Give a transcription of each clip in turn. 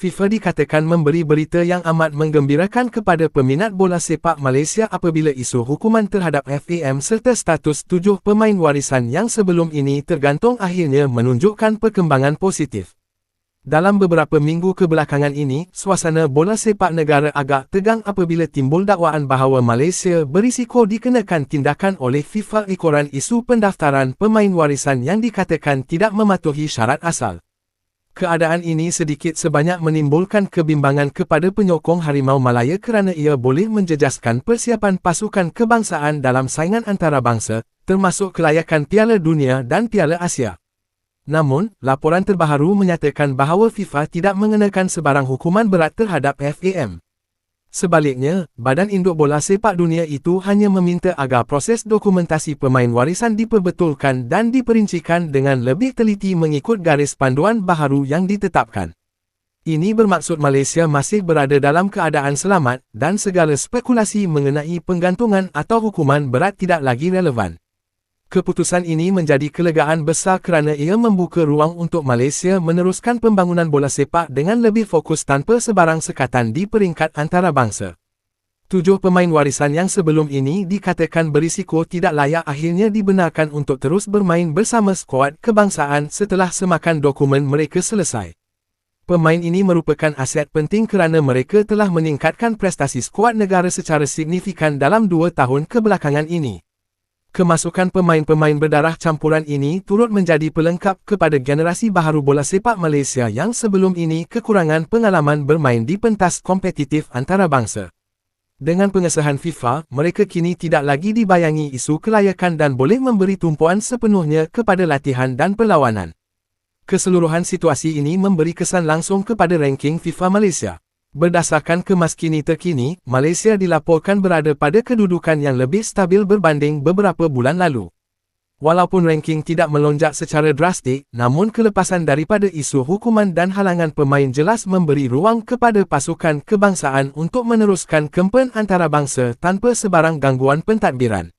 FIFA dikatakan memberi berita yang amat menggembirakan kepada peminat bola sepak Malaysia apabila isu hukuman terhadap FAM serta status tujuh pemain warisan yang sebelum ini tergantung akhirnya menunjukkan perkembangan positif. Dalam beberapa minggu kebelakangan ini, suasana bola sepak negara agak tegang apabila timbul dakwaan bahawa Malaysia berisiko dikenakan tindakan oleh FIFA ikoran isu pendaftaran pemain warisan yang dikatakan tidak mematuhi syarat asal. Keadaan ini sedikit sebanyak menimbulkan kebimbangan kepada penyokong Harimau Malaya kerana ia boleh menjejaskan persiapan pasukan kebangsaan dalam saingan antarabangsa, termasuk kelayakan Piala Dunia dan Piala Asia. Namun, laporan terbaharu menyatakan bahawa FIFA tidak mengenakan sebarang hukuman berat terhadap FAM. Sebaliknya, Badan Induk Bola Sepak Dunia itu hanya meminta agar proses dokumentasi pemain warisan diperbetulkan dan diperincikan dengan lebih teliti mengikut garis panduan baharu yang ditetapkan. Ini bermaksud Malaysia masih berada dalam keadaan selamat dan segala spekulasi mengenai penggantungan atau hukuman berat tidak lagi relevan. Keputusan ini menjadi kelegaan besar kerana ia membuka ruang untuk Malaysia meneruskan pembangunan bola sepak dengan lebih fokus tanpa sebarang sekatan di peringkat antarabangsa. Tujuh pemain warisan yang sebelum ini dikatakan berisiko tidak layak akhirnya dibenarkan untuk terus bermain bersama skuad kebangsaan setelah semakan dokumen mereka selesai. Pemain ini merupakan aset penting kerana mereka telah meningkatkan prestasi skuad negara secara signifikan dalam dua tahun kebelakangan ini. Kemasukan pemain-pemain berdarah campuran ini turut menjadi pelengkap kepada generasi baharu bola sepak Malaysia yang sebelum ini kekurangan pengalaman bermain di pentas kompetitif antarabangsa. Dengan pengesahan FIFA, mereka kini tidak lagi dibayangi isu kelayakan dan boleh memberi tumpuan sepenuhnya kepada latihan dan perlawanan. Keseluruhan situasi ini memberi kesan langsung kepada ranking FIFA Malaysia. Berdasarkan kemaskini terkini, Malaysia dilaporkan berada pada kedudukan yang lebih stabil berbanding beberapa bulan lalu. Walaupun ranking tidak melonjak secara drastik, namun kelepasan daripada isu hukuman dan halangan pemain jelas memberi ruang kepada pasukan kebangsaan untuk meneruskan kempen antarabangsa tanpa sebarang gangguan pentadbiran.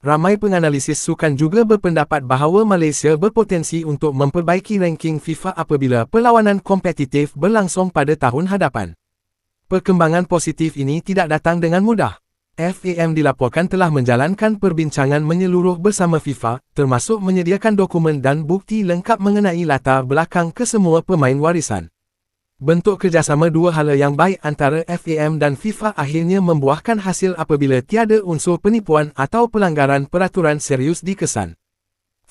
Ramai penganalisis sukan juga berpendapat bahawa Malaysia berpotensi untuk memperbaiki ranking FIFA apabila perlawanan kompetitif berlangsung pada tahun hadapan. Perkembangan positif ini tidak datang dengan mudah. FAM dilaporkan telah menjalankan perbincangan menyeluruh bersama FIFA, termasuk menyediakan dokumen dan bukti lengkap mengenai latar belakang kesemua pemain warisan. Bentuk kerjasama dua hala yang baik antara FAM dan FIFA akhirnya membuahkan hasil apabila tiada unsur penipuan atau pelanggaran peraturan serius dikesan.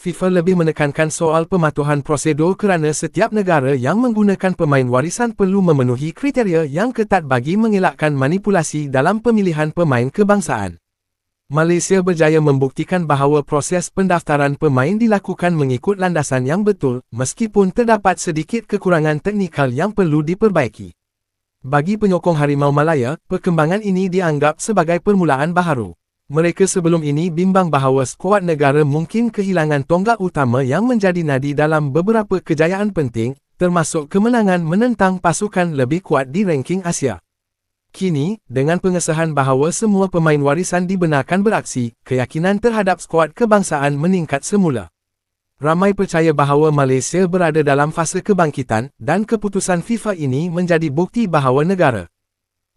FIFA lebih menekankan soal pematuhan prosedur kerana setiap negara yang menggunakan pemain warisan perlu memenuhi kriteria yang ketat bagi mengelakkan manipulasi dalam pemilihan pemain kebangsaan. Malaysia berjaya membuktikan bahawa proses pendaftaran pemain dilakukan mengikut landasan yang betul, meskipun terdapat sedikit kekurangan teknikal yang perlu diperbaiki. Bagi penyokong Harimau Malaya, perkembangan ini dianggap sebagai permulaan baharu. Mereka sebelum ini bimbang bahawa skuad negara mungkin kehilangan tonggak utama yang menjadi nadi dalam beberapa kejayaan penting, termasuk kemenangan menentang pasukan lebih kuat di ranking Asia. Kini, dengan pengesahan bahawa semua pemain warisan dibenarkan beraksi, keyakinan terhadap skuad kebangsaan meningkat semula. Ramai percaya bahawa Malaysia berada dalam fase kebangkitan dan keputusan FIFA ini menjadi bukti bahawa negara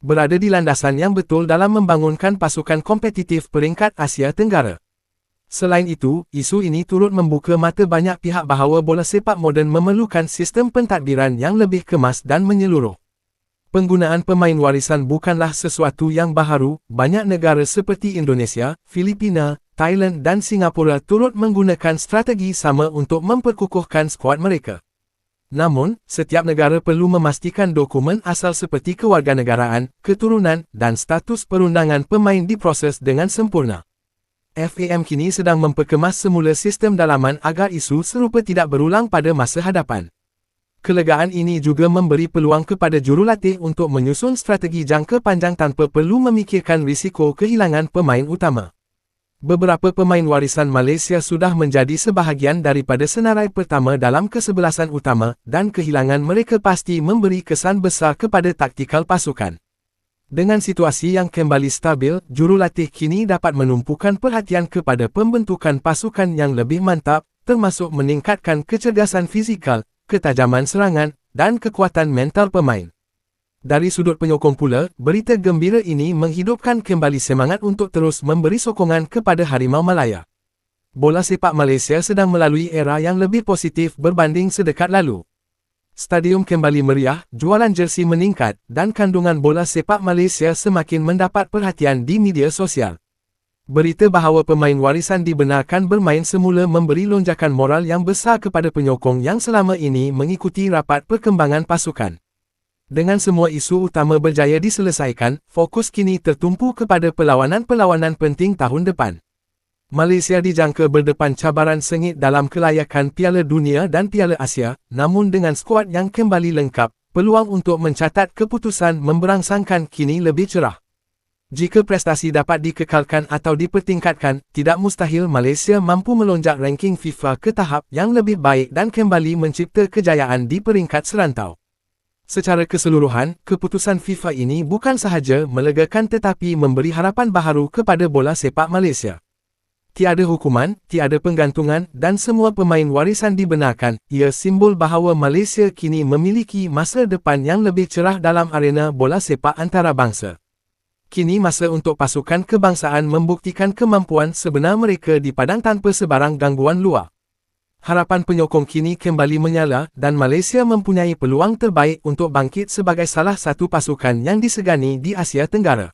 berada di landasan yang betul dalam membangunkan pasukan kompetitif peringkat Asia Tenggara. Selain itu, isu ini turut membuka mata banyak pihak bahawa bola sepak moden memerlukan sistem pentadbiran yang lebih kemas dan menyeluruh. Penggunaan pemain warisan bukanlah sesuatu yang baharu, banyak negara seperti Indonesia, Filipina, Thailand dan Singapura turut menggunakan strategi sama untuk memperkukuhkan skuad mereka. Namun, setiap negara perlu memastikan dokumen asal seperti kewarganegaraan, keturunan dan status perundangan pemain diproses dengan sempurna. FAM kini sedang memperkemas semula sistem dalaman agar isu serupa tidak berulang pada masa hadapan. Kelegaan ini juga memberi peluang kepada jurulatih untuk menyusun strategi jangka panjang tanpa perlu memikirkan risiko kehilangan pemain utama. Beberapa pemain warisan Malaysia sudah menjadi sebahagian daripada senarai pertama dalam kesebelasan utama dan kehilangan mereka pasti memberi kesan besar kepada taktikal pasukan. Dengan situasi yang kembali stabil, jurulatih kini dapat menumpukan perhatian kepada pembentukan pasukan yang lebih mantap, termasuk meningkatkan kecerdasan fizikal, ketajaman serangan, dan kekuatan mental pemain. Dari sudut penyokong pula, berita gembira ini menghidupkan kembali semangat untuk terus memberi sokongan kepada Harimau Malaya. Bola sepak Malaysia sedang melalui era yang lebih positif berbanding sedekat lalu. Stadium kembali meriah, jualan jersey meningkat, dan kandungan bola sepak Malaysia semakin mendapat perhatian di media sosial. Berita bahawa pemain warisan dibenarkan bermain semula memberi lonjakan moral yang besar kepada penyokong yang selama ini mengikuti rapat perkembangan pasukan. Dengan semua isu utama berjaya diselesaikan, fokus kini tertumpu kepada perlawanan-perlawanan penting tahun depan. Malaysia dijangka berdepan cabaran sengit dalam kelayakan Piala Dunia dan Piala Asia, namun dengan skuad yang kembali lengkap, peluang untuk mencatat keputusan memberangsangkan kini lebih cerah. Jika prestasi dapat dikekalkan atau dipertingkatkan, tidak mustahil Malaysia mampu melonjak ranking FIFA ke tahap yang lebih baik dan kembali mencipta kejayaan di peringkat serantau. Secara keseluruhan, keputusan FIFA ini bukan sahaja melegakan tetapi memberi harapan baharu kepada bola sepak Malaysia. Tiada hukuman, tiada penggantungan dan semua pemain warisan dibenarkan, ia simbol bahawa Malaysia kini memiliki masa depan yang lebih cerah dalam arena bola sepak antarabangsa. Kini masa untuk pasukan kebangsaan membuktikan kemampuan sebenar mereka di padang tanpa sebarang gangguan luar harapan penyokong kini kembali menyala dan Malaysia mempunyai peluang terbaik untuk bangkit sebagai salah satu pasukan yang disegani di Asia Tenggara.